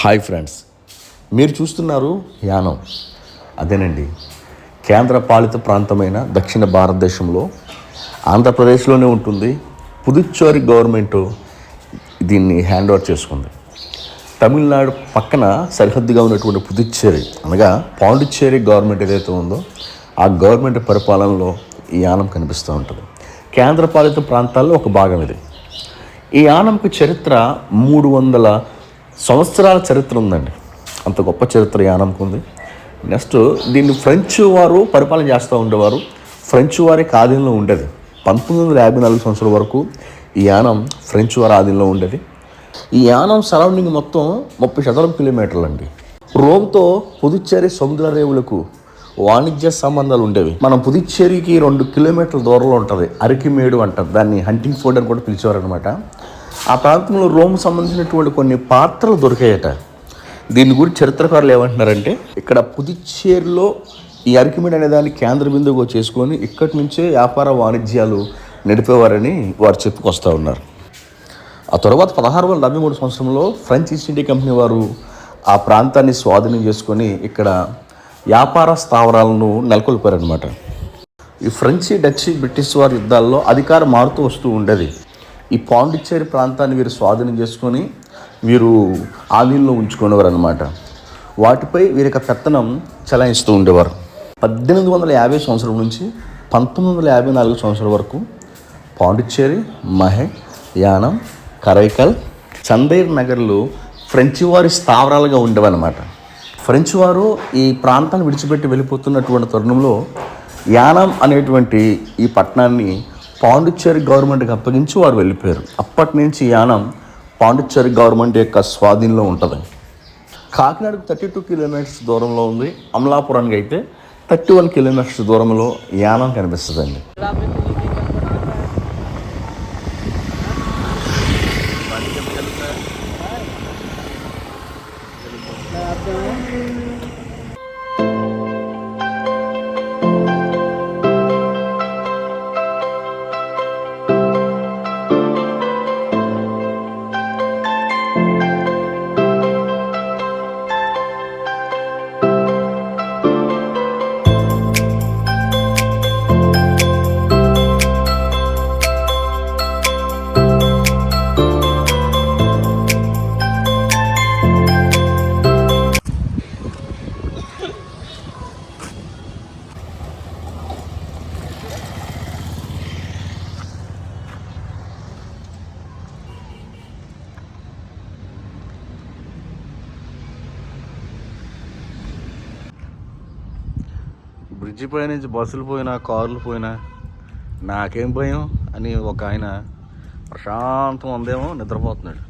Hi friends. మీరు చూస్తున్నారు యానం అదేనండి. కేంద్ర పాలిత ప్రాంతమైన దక్షిణ భారతదేశంలో ఆంధ్రప్రదేశ్లోనే ఉంటుంది. పుదుచ్చేరి గవర్నమెంట్ దీన్ని హ్యాండ్ ఓవర్ చేసుకుంది. తమిళనాడు పక్కన సరిహద్దుగా ఉన్నటువంటి పుదుచ్చేరి అనగా పాండిచ్చేరి గవర్నమెంట్ ఏదైతే ఉందో ఆ గవర్నమెంట్ పరిపాలనలో ఈ యానం కనిపిస్తూ ఉంటుంది. కేంద్రపాలిత ప్రాంతాల్లో ఒక భాగం ఇది. ఈ యానంకు చరిత్ర మూడు వందల సంవత్సరాల చరిత్ర ఉందండి. అంత గొప్ప చరిత్ర యానంకు ఉంది. నెక్స్ట్ దీన్ని ఫ్రెంచ్ వారు పరిపాలన చేస్తూ ఉండేవారు. ఫ్రెంచ్ వారి ఆధీనంలో ఉండేది. పంతొమ్మిది వందల యాభై నాలుగు సంవత్సరాల వరకు ఈ యానం ఫ్రెంచ్ వారి ఆధీనంలో ఉండేది. ఈ యానం సరౌండింగ్ మొత్తం ముప్పై శతరం కిలోమీటర్లు అండి. రోమ్తో పుదుచ్చేరి సముద్ర రేవులకు వాణిజ్య సంబంధాలు ఉండేవి. మనం పుదుచ్చేరికి రెండు కిలోమీటర్ల దూరంలో ఉంటుంది. అరికిమేడు అంటారు. దాన్ని హంటింగ్ ఫోర్డ్ అని కూడా పిలిచేవారు అనమాట ఆ ప్రాంతంలో రోమ్ సంబంధించినటువంటి కొన్ని పాత్రలు దొరికాయట. దీని గురించి చరిత్రకారులు ఏమంటున్నారంటే ఇక్కడ పుదుచ్చేరిలో ఈ అరికిమేడు అనే దాన్ని కేంద్ర బిందువుగా చేసుకొని ఇక్కడి నుంచే వ్యాపార వాణిజ్యాలు నడిపేవారని వారు చెప్పుకొస్తూ ఉన్నారు. ఆ తర్వాత పదహారు వందల డెబ్బై మూడు సంవత్సరంలో ఫ్రెంచ్ ఈస్ట్ ఇండియా కంపెనీ వారు ఆ ప్రాంతాన్ని స్వాధీనం చేసుకొని ఇక్కడ వ్యాపార స్థావరాలను నెలకొల్పారనమాట ఈ ఫ్రెంచి డచ్ బ్రిటిష్ వారి యుద్ధాల్లో అధికారం మారుతూ వస్తూ ఉండేది. ఈ పాండిచ్చేరి ప్రాంతాన్ని వీరు స్వాధీనం చేసుకొని వీరు ఆధీనంలో ఉంచుకునేవారు అనమాట వాటిపై వీరి యొక్క పెత్తనం చెలాయిస్తూ ఉండేవారు. పద్దెనిమిది వందల యాభై సంవత్సరం నుంచి పంతొమ్మిది వందల యాభై నాలుగు సంవత్సరం వరకు పాండిచ్చేరి మహే యానం కరైకల్ చందేర్ నగర్లు ఫ్రెంచి వారి స్థావరాలుగా ఉండేవన్నమాట. ఫ్రెంచ్ వారు ఈ ప్రాంతాన్ని విడిచిపెట్టి వెళ్ళిపోతున్నటువంటి తరుణంలో యానం అనేటువంటి ఈ పట్టణాన్ని పాండిచ్చేరి గవర్నమెంట్కి అప్పగించి వారు వెళ్ళిపోయారు. అప్పటి నుంచి యానం పాండిచ్చేరి గవర్నమెంట్ యొక్క స్వాధీనంలో ఉంటుంది. కాకినాడకు థర్టీ టూ కిలోమీటర్స్ దూరంలో ఉంది. అమలాపురానికి అయితే థర్టీ వన్ కిలోమీటర్స్ దూరంలో యానం కనిపిస్తుందండి. బ్రిడ్జి పై నుంచి బస్సులు పోయినా కార్లు పోయినా నాకేం భయం అని ఒక ఆయన ప్రశాంతం ఉందేమో నిద్రపోతున్నాడు.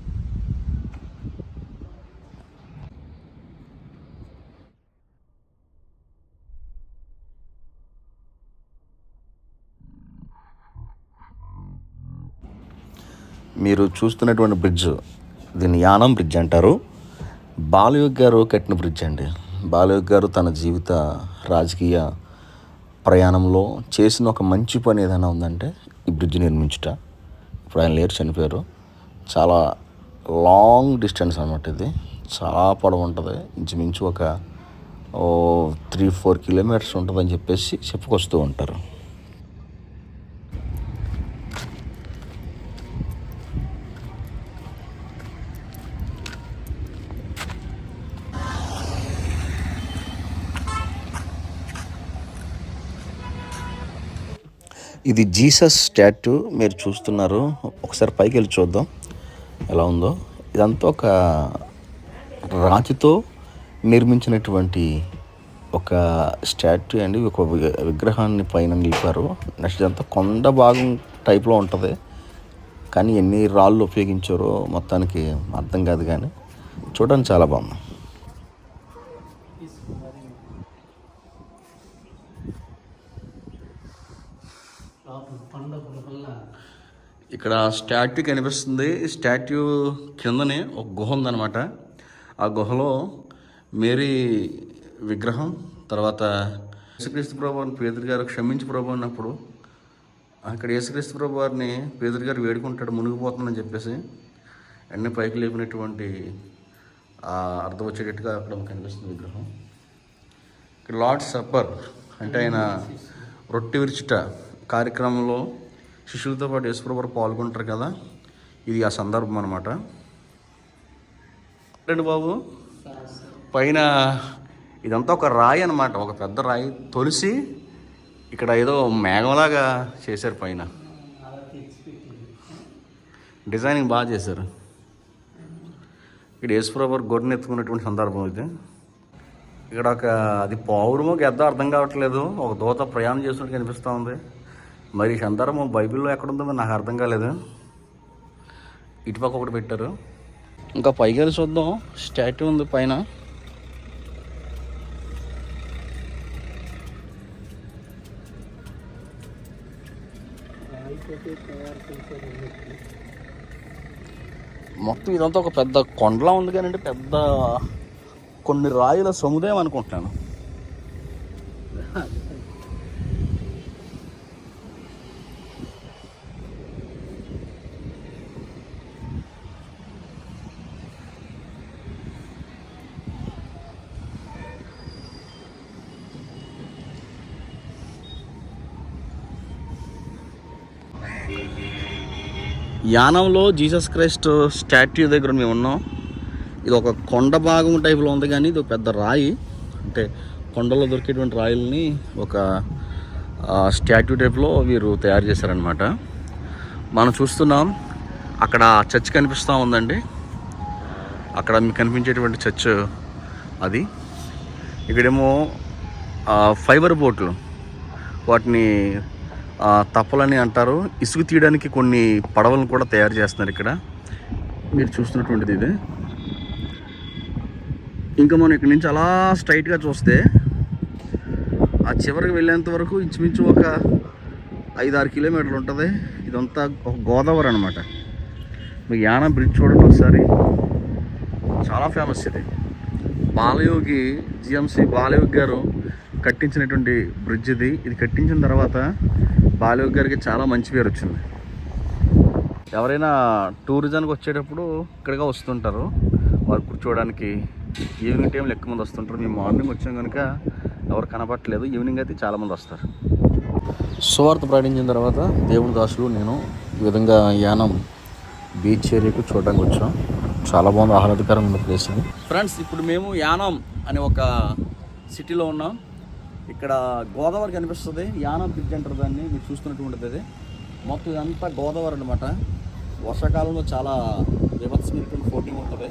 మీరు చూస్తున్నటువంటి బ్రిడ్జ్ దీన్ని యానం బ్రిడ్జ్ అంటారు. బాలయోగ్ గారు కట్టిన బ్రిడ్జ్ అండి. బాలయోగ్ గారు తన జీవిత రాజకీయ ప్రయాణంలో చేసిన ఒక మంచి పని ఏదైనా ఉందంటే ఈ బ్రిడ్జ్ నిర్మించుట. ఇప్పుడు ఆయన లేరు చనిపోయారు. చాలా లాంగ్ డిస్టెన్స్ అనమాట ఇది. చాలా పొడవు ఉంటుంది. ఇంచుమించు ఒక త్రీ ఫోర్ కిలోమీటర్స్ ఉంటుందని చెప్పేసి చెప్పుకొస్తూ ఉంటారు. ఇది జీసస్ స్టాట్యూ మీరు చూస్తున్నారు. ఒకసారి పైకి వెళ్ళి చూద్దాం. ఎలా ఉందో. ఇదంతా ఒక రాతితో నిర్మించినటువంటి ఒక స్టాట్యూ అండి. ఒక వి- విగ్రహాన్ని పైన నిలిపారు. నెక్స్ట్ ఇదంతా కొండ భాగం టైప్లో ఉంటుంది. కానీ ఎన్ని రాళ్ళు ఉపయోగించారో మొత్తానికి అర్థం కాదు కానీ చూడడానికి చాలా బాగుంది. ఇక్కడ స్టాట్యూ కనిపిస్తుంది. స్టాట్యూ కిందనే ఒక గుహ ఉందన్నమాట. ఆ గుహలో మేరీ విగ్రహం తర్వాత యేసుక్రీస్తు ప్రభు అని పేదరి గారు క్షమించి ప్రభు అన్నప్పుడు అక్కడ యేసుక్రీస్తు ప్రభు వారిని పేదరి గారు వేడుకుంటాడు మునిగిపోతుందని చెప్పేసి అన్ని పైకి లేపినటువంటి అర్థం వచ్చేటట్టుగా అక్కడ కనిపిస్తుంది విగ్రహం. ఇక్కడ లార్డ్ సప్పర్ అంటే ఆయన రొట్టె విరుచుట కార్యక్రమంలో శిష్యులతో పాటు యేసుప్రభు పాల్గొంటారు కదా. ఇది ఆ సందర్భం అనమాట రండి బాబు. పైన ఇదంతా ఒక రాయి అనమాట ఒక పెద్ద రాయి తొలిసి ఇక్కడ ఏదో మేఘంలాగా చేశారు పైన. డిజైనింగ్ బాగా చేశారు. ఇక్కడ యేసుప్రభు గొర్రెని ఎత్తుకున్నటువంటి సందర్భం ఇది. ఇక్కడ ఒక అది పౌరమో గెద్ద అర్థం కావట్లేదు. ఒక దూత ప్రయాణం చేస్తున్నట్టు కనిపిస్తూ ఉంది. మరి సందర్భం బైబిల్లో ఎక్కడుందో మరి నాకు అర్థం కాలేదు. ఇటుపక్క ఒకటి పెట్టారు. ఇంకా పైకి వెళ్ళి చూద్దాం. స్టాట్యూ ఉంది పైన. మొత్తం ఇదంతా ఒక పెద్ద కొండలా ఉంది కానీ పెద్ద కొన్ని రాయుల సముదాయం అనుకుంటున్నాను. యానంలో జీసస్ క్రైస్ట్ స్టాట్యూ దగ్గర మేము ఉన్నాం. ఇది ఒక కొండ భాగం టైప్లో ఉంది కానీ ఇది ఒక పెద్ద రాయి. అంటే కొండలో దొరికేటువంటి రాయిల్ని ఒక స్టాట్యూ టైప్లో వీరు తయారు చేశారనమాట మనం చూస్తున్నాం అక్కడ చర్చ్ కనిపిస్తూ ఉందండి. అక్కడ మీకు కనిపించేటువంటి చర్చ్ అది. ఇక్కడేమో ఫైబర్ బోట్లు. వాటిని తప్పలని అంటారు. ఇసుక తీయడానికి కొన్ని పడవలను కూడా తయారు చేస్తున్నారు ఇక్కడ. మీరు చూస్తున్నటువంటిది ఇది. ఇంకా మనం ఇక్కడి నుంచి అలా స్ట్రైట్గా చూస్తే ఆ చివరికి వెళ్ళేంత వరకు ఇంచుమించు ఒక ఐదు ఆరు కిలోమీటర్లు ఉంటుంది. ఇదంతా ఒక గోదావరి అనమాట మీకు యానా బ్రిడ్జ్ చూడండి ఒకసారి. చాలా ఫేమస్ ఇది. బాలయోగి జిఎంసి బాలయోగి గారు కట్టించినటువంటి బ్రిడ్జ్ ఇది. ఇది కట్టించిన తర్వాత బాలయోగి గారికి చాలా మంచి పేరు వచ్చింది. ఎవరైనా టూరిజానికి వచ్చేటప్పుడు ఇక్కడిగా వస్తుంటారు. వారు కూర్చోవడానికి ఈవినింగ్ టైంలో ఎక్కువ మంది వస్తుంటారు. మేము మార్నింగ్ వచ్చాం కనుక ఎవరు కనపట్లేదు ఈవినింగ్ అయితే చాలామంది వస్తారు. సువార్త ప్రకటించిన తర్వాత దేవుని దాసులు నేను ఈ విధంగా యానం బీచ్ ఏరియాకు చూడడానికి వచ్చాం. చాలా బాగుంది. ఆహ్లాదకరంగా ఉన్న ప్లేస్ ఫ్రెండ్స్ ఇప్పుడు మేము యానం అనే ఒక సిటీలో ఉన్నాం. ఇక్కడ గోదావరి కనిపిస్తుంది. యానం బ్రిడ్జ్ అంటారు దాన్ని మీరు చూస్తున్నటువంటిది అది. మొత్తం ఇదంతా గోదావరి అనమాట వర్షాకాలంలో చాలా విభత్సమైనటువంటి ఫోటింగ్ ఉంటుంది.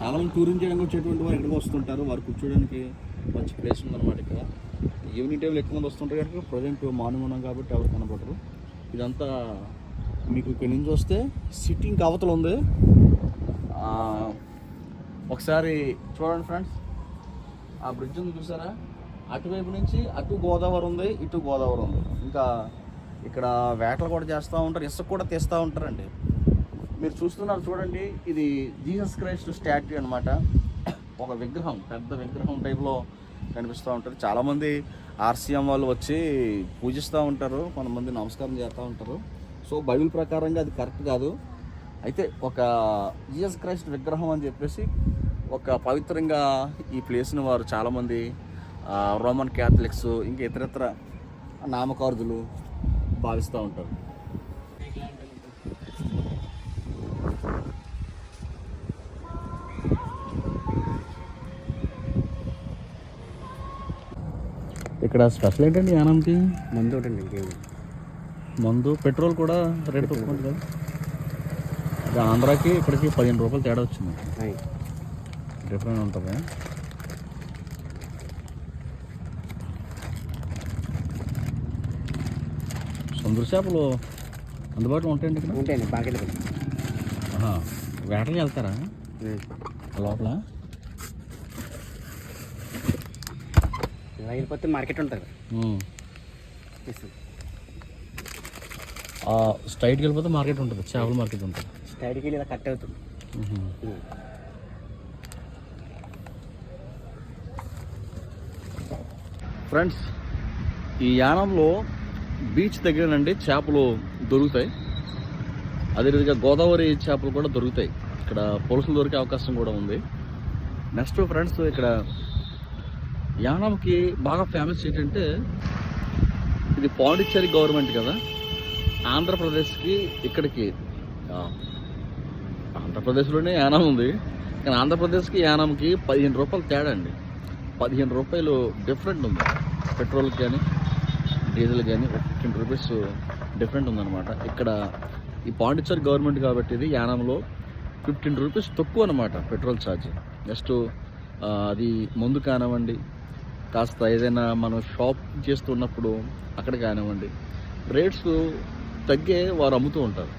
చాలా మంది టూరింగ్ చేయడానికి వచ్చేటువంటి వారు ఇక్కడికి వస్తుంటారు. వారు కూర్చోడానికి మంచి ప్లేస్ ఉందన్నమాట ఇక్కడ. ఈవినింగ్ టైంలో ఎక్కువ మంది వస్తుంటారు కనుక ప్రజెంట్ మార్నింగ్ కాబట్టి ఎవరు కనబడరు. ఇదంతా మీకు ఇక్కడ నుంచి వస్తే సిట్టింగ్ అవతల ఉంది. ఒకసారి చూడండి ఫ్రెండ్స్ ఆ బ్రిడ్జ్ ఉంది చూసారా? అటువైపు నుంచి అటు గోదావరి ఉంది ఇటు గోదావరి ఉంది. ఇంకా ఇక్కడ వేటలు కూడా చేస్తూ ఉంటారు ఇసుక కూడా తీస్తూ ఉంటారండి. మీరు చూస్తున్నారు చూడండి ఇది జీసస్ క్రైస్ట్ స్టాట్యూ అనమాట ఒక విగ్రహం పెద్ద విగ్రహం టైప్లో కనిపిస్తూ ఉంటారు చాలామంది ఆర్సీఎం వాళ్ళు వచ్చి పూజిస్తూ ఉంటారు కొంతమంది నమస్కారం చేస్తూ ఉంటారు. సో బైబిల్ ప్రకారంగా అది కరెక్ట్ కాదు. అయితే ఒక జీసస్ క్రైస్ట్ విగ్రహం అని చెప్పేసి ఒక పవిత్రంగా ఈ ప్లేస్ని వారు చాలామంది రోమన్ క్యాథలిక్స్ ఇంకా ఇతరత్ర నామకార్థులు భావిస్తూ ఉంటారు. ఇక్కడ స్పెషల్ ఏంటండి యానంకి మందు ఒకటి ఇంకేం మందు పెట్రోల్ కూడా రేట్ తక్కువ కదా? ఆంధ్రాకి ఇక్కడికి పదిహేను రూపాయలు తేడా వచ్చింది. డిఫరెంట్ ఉంటుంది. సముద్ర చేపలు అందుబాటులో ఉంటాయండి ఇక్కడ? ఉంటాయండి బాగా. వేటకి వెళ్తారా? లోపల? వెళ్ళిపోతే మార్కెట్ ఉంటుంది స్ట్రైట్కి వెళ్ళిపోతే మార్కెట్ ఉంటుంది చేపల మార్కెట్ ఉంటుంది. స్టైడ్కి వెళ్ళి ఇలా కట్ అవుతుంది. ఫ్రెండ్స్ ఈ యానంలో బీచ్ దగ్గరేనండి చేపలు దొరుకుతాయి. అదేవిధంగా గోదావరి చేపలు కూడా దొరుకుతాయి. ఇక్కడ పులుసులు దొరికే అవకాశం కూడా ఉంది. నెక్స్ట్ ఫ్రెండ్స్ ఇక్కడ యానంకి బాగా ఫేమస్ ఏంటంటే ఇది పాండిచ్చేరి గవర్నమెంట్ కదా. ఆంధ్రప్రదేశ్కి ఇక్కడికి ఆంధ్రప్రదేశ్లోనే యానం ఉంది. కానీ ఆంధ్రప్రదేశ్కి యానంకి పదిహేను రూపాయలు తేడా అండి. పదిహేను రూపాయలు డిఫరెంట్ ఉంది. పెట్రోల్కి కానీ డీజిల్ కానీ ఫిఫ్టీన్ రూపీస్ డిఫరెంట్ ఉందన్నమాట. ఇక్కడ ఈ పాండిచ్చేరి గవర్నమెంట్ కాబట్టి ఇది యానంలో ఫిఫ్టీన్ రూపీస్ తక్కువ అనమాట పెట్రోల్ ఛార్జ్. జస్ట్ అది ముందు కానివ్వండి కాస్త ఏదైనా మనం షాప్ చేస్తున్నప్పుడు అక్కడ కానివ్వండి రేట్స్ తగ్గే వారు అమ్ముతూ ఉంటారు.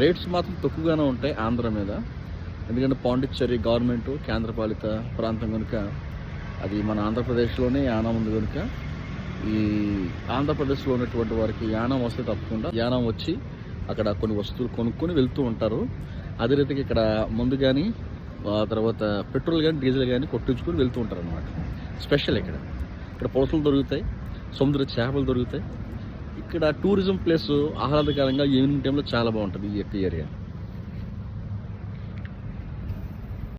రేట్స్ మాత్రం తక్కువగానే ఉంటాయి ఆంధ్ర మీద. ఎందుకంటే పాండిచ్చేరి గవర్నమెంట్ కేంద్రపాలిత ప్రాంతం కనుక అది మన ఆంధ్రప్రదేశ్లోనే యానం ఉంది కనుక ఈ ఆంధ్రప్రదేశ్లో ఉన్నటువంటి వారికి యానం వస్తే తప్పకుండా యానం వచ్చి అక్కడ కొన్ని వస్తువులు కొనుక్కొని వెళ్తూ ఉంటారు. అదే రీతికి ఇక్కడ ముందు కానీ ఆ తర్వాత పెట్రోల్ కానీ డీజిల్ కానీ కొట్టించుకొని వెళ్తూ ఉంటారు అనమాట స్పెషల్ ఇక్కడ. ఇక్కడ పొలసలు దొరుకుతాయి సముద్ర చేపలు దొరుకుతాయి. ఇక్కడ టూరిజం ప్లేస్ ఆహ్లాదకరంగా ఈవినింగ్ టైంలో చాలా బాగుంటుంది ఈ యొక్క ఏరియా.